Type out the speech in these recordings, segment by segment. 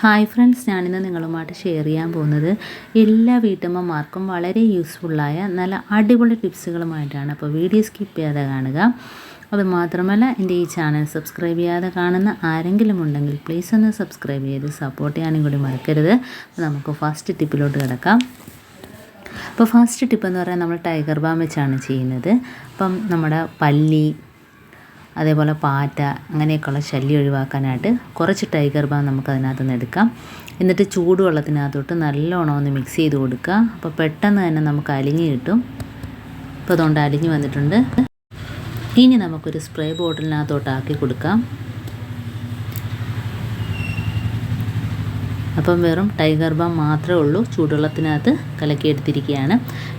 Hi friends ഞാനിന്ന് നിങ്ങളുമായിട്ട് share ചെയ്യാൻ പോകുന്നത് എല്ലാ വീട്ടമ്മമാർക്കും വളരെ യൂസ്ഫുള്ളായ നല്ല അടിപൊളി ടിപ്സുകളുമായിട്ടാണ് അപ്പോൾ വീഡിയോ സ്കിപ്പ് ചെയ്യാതെ കാണുക. അതുമാത്രമല്ല എന്റെ ഈ ചാനൽ സബ്സ്ക്രൈബ് ചെയ്യാതെ കാണുന്ന ആരെങ്കിലും ഉണ്ടെങ്കിൽ പ്ലീസ് ഒന്ന് സബ്സ്ക്രൈബ് ചെയ്ത് സപ്പോർട്ട് ചെയ്യാനും കൂടി മറക്കരുത്. നമുക്ക് ഫസ്റ്റ് ടിപ്പിലോട്ട് കിടക്കാം. അപ്പോൾ ഫസ്റ്റ് ടിപ്പ് എന്ന് പറയാൻ നമ്മൾ ടൈഗർ ബാം വെച്ചാണ് ചെയ്യുന്നത്. അപ്പം നമ്മുടെ പല്ലി അതേപോലെ പാറ്റ അങ്ങനെയൊക്കെയുള്ള ശല്യം ഒഴിവാക്കാനായിട്ട് കുറച്ച് ടൈഗർ ബാം നമുക്ക് അതിനകത്ത് നിന്ന് എടുക്കാം. എന്നിട്ട് ചൂടുവെള്ളത്തിനകത്തോട്ട് നല്ലോണം ഒന്ന് മിക്സ് ചെയ്ത് കൊടുക്കുക. അപ്പോൾ പെട്ടെന്ന് തന്നെ നമുക്ക് അലിഞ്ഞ് കിട്ടും. അപ്പോൾ അതുകൊണ്ട് അലിഞ്ഞ് വന്നിട്ടുണ്ട്. ഇനി നമുക്കൊരു സ്പ്രേ ബോട്ടിലിനകത്തോട്ട് ആക്കി കൊടുക്കാം. അപ്പം വെറും ടൈഗർ ബാം മാത്രമേ ഉള്ളൂ. ചൂടുവെള്ളത്തിനകത്ത് കലക്കിയെടുത്തിരിക്കുകയാണ്.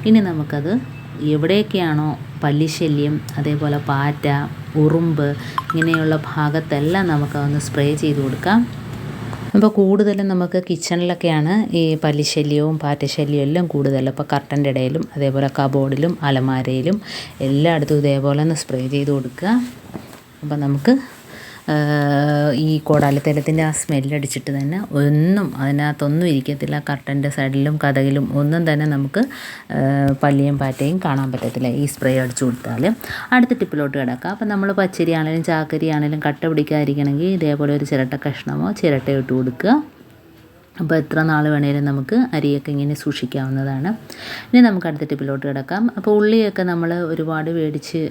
ഇനി നമുക്കത് എവിടെയൊക്കെയാണോ പല്ലിശല്യം അതേപോലെ പാറ്റ ഉറുമ്പ് ഇങ്ങനെയുള്ള ഭാഗത്തെല്ലാം നമുക്ക് ഒന്ന് സ്പ്രേ ചെയ്ത് കൊടുക്കാം. അപ്പോൾ കൂടുതലും നമുക്ക് കിച്ചണിലൊക്കെയാണ് ഈ പല്ലിശല്യവും പാറ്റശല്യവും എല്ലാം കൂടുതൽ. അപ്പോൾ കർട്ടന്റെ ഇടയിലും അതേപോലെ കബോർഡിലും അലമാരയിലും എല്ലായിടത്തും ഇതേപോലെ ഒന്ന് സ്പ്രേ ചെയ്ത് കൊടുക്കുക. അപ്പോൾ നമുക്ക് ഈ കോടാലിത്തലത്തിന്റെ ആ സ്മെല്ലടിച്ചിട്ട് തന്നെ ഒന്നും അതിനകത്തൊന്നും ഇരിക്കത്തില്ല. കർട്ടന്റെ സൈഡിലും കഥകിലും ഒന്നും തന്നെ നമുക്ക് പല്ലിയും പാറ്റയും കാണാൻ പറ്റത്തില്ല. ഈ സ്പ്രേ അടിച്ചു കൊടുത്താൽ അടുത്ത ടിപ്പിലോട്ട് കിടക്കാം. അപ്പം നമ്മൾ പച്ചരി ആണെങ്കിലും ചാക്കരി ആണെങ്കിലും കട്ട പിടിക്കാതിരിക്കണമെങ്കിൽ ഇതേപോലെ ഒരു ചിരട്ട കഷ്ണമോ ചിരട്ടയോ ഇട്ട് കൊടുക്കുക. അപ്പോൾ എത്ര നാൾ വേണേലും നമുക്ക് അരിയൊക്കെ ഇങ്ങനെ സൂക്ഷിക്കാവുന്നതാണ്. ഇനി നമുക്ക് അടുത്ത ടിപ്പിലോട്ട് കിടക്കാം. അപ്പോൾ ഉള്ളിയൊക്കെ നമ്മൾ ഒരുപാട് മേടിച്ച്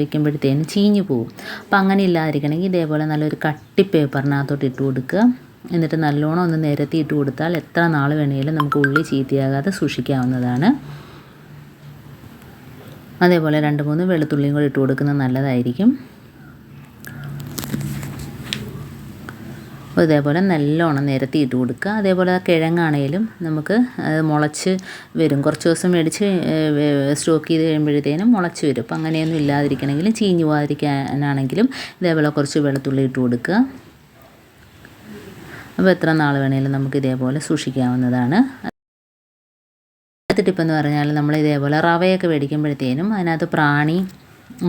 വെക്കുമ്പോഴത്തേനും ചീഞ്ഞു പോകും അപ്പോൾ അങ്ങനെ ഇല്ലാതിരിക്കണമെങ്കിൽ ഇതേപോലെ നല്ലൊരു കട്ടി പേപ്പറിനകത്തോട്ട് ഇട്ട് കൊടുക്കുക. എന്നിട്ട് നല്ലോണം ഒന്ന് നിരത്തി ഇട്ട് കൊടുത്താൽ എത്ര നാൾ വേണേലും നമുക്ക് ഉള്ളി ചീത്തയാകാതെ സൂക്ഷിക്കാവുന്നതാണ്. അതേപോലെ രണ്ട് മൂന്ന് വെളുത്തുള്ളിയും കൂടി ഇട്ട് കൊടുക്കുന്നത് നല്ലതായിരിക്കും. അപ്പോൾ ഇതേപോലെ നല്ലോണം നിരത്തി ഇട്ട് കൊടുക്കുക. അതേപോലെ കിഴങ്ങാണേലും നമുക്ക് മുളച്ച് വരും. കുറച്ച് ദിവസം മേടിച്ച് സ്റ്റോക്ക് ചെയ്ത് കഴിയുമ്പോഴത്തേനും മുളച്ച് വരും. അപ്പോൾ അങ്ങനെയൊന്നും ഇല്ലാതിരിക്കണമെങ്കിൽ ചീഞ്ഞു പോകാതിരിക്കാനാണെങ്കിലും ഇതേപോലെ കുറച്ച് വെളുത്തുള്ളി ഇട്ട് കൊടുക്കുക. അപ്പോൾ എത്ര നാൾ വേണമെങ്കിലും നമുക്ക് ഇതേപോലെ സൂക്ഷിക്കാവുന്നതാണ്. അടുത്ത ടിപ്പെന്ന് പറഞ്ഞാൽ നമ്മൾ ഇതേപോലെ റവയൊക്കെ മേടിക്കുമ്പോഴത്തേനും അതിനകത്ത് പ്രാണി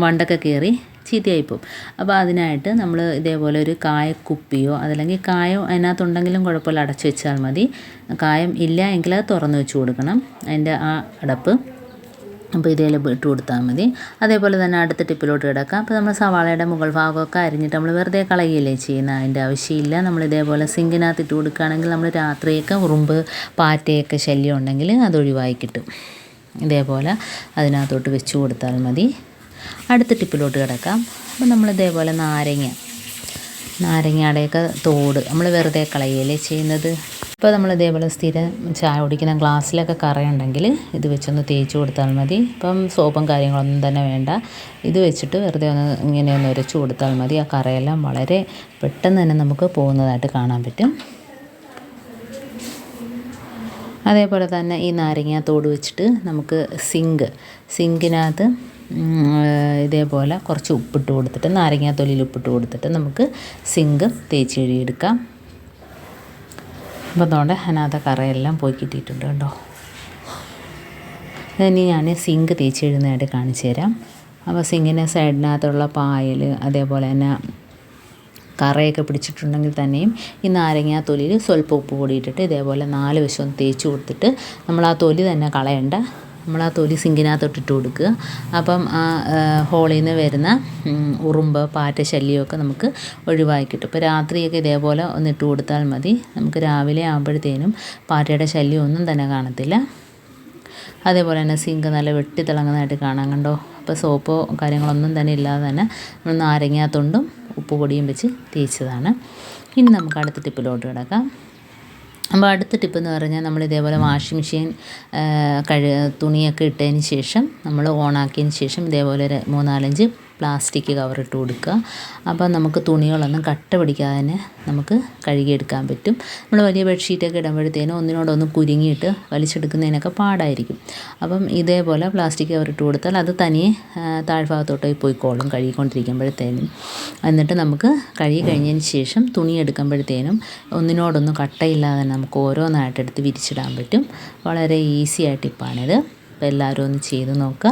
വണ്ടൊക്കെ കയറി ചീത്തയായിപ്പോവും. അപ്പോൾ അതിനായിട്ട് നമ്മൾ ഇതേപോലെ ഒരു കായക്കുപ്പിയോ അതല്ലെങ്കിൽ കായം അതിനകത്തുണ്ടെങ്കിലും കുഴപ്പമില്ല അടച്ചു വെച്ചാൽ മതി. കായം ഇല്ല എങ്കിൽ അത് തുറന്ന് വെച്ച് കൊടുക്കണം. അതിന്റെ ആ അടപ്പ് അപ്പോൾ ഇതേ ഇട്ട് കൊടുത്താൽ മതി. അതേപോലെ തന്നെ അടുത്ത ടിപ്പിലോട്ട് കിടക്കാം. അപ്പോൾ നമ്മൾ സവാളയുടെ മുകൾ ഭാഗമൊക്കെ അരിഞ്ഞിട്ട് നമ്മൾ വെറുതെ കളയുകയല്ലേ ചെയ്യുന്ന അതിന്റെ ആവശ്യമില്ല. നമ്മൾ ഇതേപോലെ സിങ്കിനകത്ത് ഇട്ട് കൊടുക്കുകയാണെങ്കിൽ നമ്മൾ രാത്രിയൊക്കെ ഉറുമ്പ് പാറ്റയൊക്കെ ശല്യം ഉണ്ടെങ്കിൽ അത് ഒഴിവായി കിട്ടും. ഇതേപോലെ അതിനകത്തോട്ട് വെച്ച് കൊടുത്താൽ മതി. അടുത്ത ടിപ്പിലോട്ട് കിടക്കാം. അപ്പോൾ നമ്മൾ ഇതേപോലെ നാരങ്ങ നാരങ്ങയുടെയൊക്കെ തോട് നമ്മൾ വെറുതെ കളയല്ലേ ചെയ്യുന്നത്? ഇപ്പോൾ നമ്മൾ ഇതേപോലെ സ്ഥിരം ചായ കുടിക്കുന്ന ഗ്ലാസ്സിലൊക്കെ കറയുണ്ടെങ്കിൽ ഇത് വെച്ചൊന്ന് തേച്ച് കൊടുത്താൽ മതി. ഇപ്പം സോപ്പും കാര്യങ്ങളൊന്നും തന്നെ വേണ്ട. ഇത് വെച്ചിട്ട് വെറുതെ ഒന്ന് ഇങ്ങനെ ഒന്ന് ഉരച്ച് കൊടുത്താൽ മതി. ആ കറയെല്ലാം വളരെ പെട്ടെന്ന് തന്നെ നമുക്ക് പോകുന്നതായിട്ട് കാണാൻ പറ്റും. അതേപോലെ തന്നെ ഈ നാരങ്ങ തോട് വെച്ചിട്ട് നമുക്ക് സിങ്ക് സിങ്കിനകത്ത് ഇതേപോലെ കുറച്ച് ഉപ്പിട്ട് കൊടുത്തിട്ട് നാരങ്ങ തൊലിയിൽ ഉപ്പിട്ട് കൊടുത്തിട്ട് നമുക്ക് സിങ്ക് തേച്ച് കഴുകിയെടുക്കാം. അപ്പോൾ അതുകൊണ്ട് അതിനകത്ത് കറയെല്ലാം പോയി കിട്ടിയിട്ടുണ്ട് കേട്ടോ ഇനി ഞാൻ സിങ്ക് തേച്ച് കഴുകുന്നതായിട്ട് കാണിച്ചു തരാം. അപ്പോൾ സിങ്കിന്റെ സൈഡിനകത്തുള്ള പായൽ അതേപോലെ തന്നെ കറയൊക്കെ പിടിച്ചിട്ടുണ്ടെങ്കിൽ തന്നെയും ഈ നാരങ്ങ തൊലിയിൽ സ്വല്പം ഉപ്പ് പൊടി ഇട്ടിട്ട് ഇതേപോലെ നാല് വശവും തേച്ച് കൊടുത്തിട്ട് നമ്മൾ ആ തൊലി തന്നെ കളയണ്ട. നമ്മൾ ആ തൊലി സിങ്കിനകത്തോട്ട് ഇട്ട് കൊടുക്കുക. അപ്പം ആ ഹോളിൽ നിന്ന് വരുന്ന ഉറുമ്പ് പാറ്റ ശല്യമൊക്കെ നമുക്ക് ഒഴിവാക്കി കിട്ടും. ഇപ്പോൾ രാത്രിയൊക്കെ ഇതേപോലെ ഒന്ന് ഇട്ട് കൊടുത്താൽ മതി. നമുക്ക് രാവിലെ ആകുമ്പോഴത്തേനും പാറ്റയുടെ ശല്യം ഒന്നും തന്നെ കാണത്തില്ല. അതേപോലെ തന്നെ സിങ്ക് നല്ല വെട്ടി തിളങ്ങുന്നതായിട്ട് കാണാൻ കണ്ടോ? അപ്പോൾ സോപ്പോ കാര്യങ്ങളൊന്നും തന്നെ ഇല്ലാതെ തന്നെ നമ്മൾ നാരങ്ങാത്തൊണ്ടും ഉപ്പ് പൊടിയും വെച്ച് തേച്ചതാണ്. ഇനി നമുക്ക് അടുത്ത ടിപ്പിലോട്ട് കിടക്കാം. അപ്പോൾ അടുത്ത ടിപ്പ് എന്ന് പറഞ്ഞാൽ നമ്മൾ ഇതേപോലെ വാഷിംഗ് മെഷീൻ കഴു തുണിയൊക്കെ ഇട്ടതിന് ശേഷം നമ്മൾ ഓണാക്കിയതിന് ശേഷം ഇതേപോലെ ഒരു മൂന്നാലഞ്ച് പ്ലാസ്റ്റിക് കവർ ഇട്ട് കൊടുക്കുക. അപ്പോൾ നമുക്ക് തുണികളൊന്നും കട്ട പിടിക്കാതെ നമുക്ക് കഴുകിയെടുക്കാൻ പറ്റും. നമ്മൾ വലിയ ബെഡ്ഷീറ്റൊക്കെ ഇടുമ്പോഴത്തേനും ഒന്നിനോടൊന്ന് കുരുങ്ങിയിട്ട് വലിച്ചെടുക്കുന്നതിനൊക്കെ പാടായിരിക്കും. അപ്പം ഇതേപോലെ പ്ലാസ്റ്റിക് കവർ ഇട്ട് കൊടുത്താൽ അത് തനിയെ താഴ്ഭാഗത്തോട്ട് പോയിക്കോളും കഴുകിക്കൊണ്ടിരിക്കുമ്പോഴത്തേനും. എന്നിട്ട് നമുക്ക് കഴുകി കഴിഞ്ഞതിന് ശേഷം തുണി എടുക്കുമ്പോഴത്തേനും ഒന്നിനോടൊന്നും കട്ടയില്ലാതെ നമുക്ക് ഓരോന്നായിട്ട് എടുത്ത് വിരിച്ചിടാൻ പറ്റും. വളരെ ഈസി ആയിട്ട് ഇപ്പാണിത്. അപ്പോൾ എല്ലാവരും ഒന്ന് ചെയ്ത് നോക്കുക.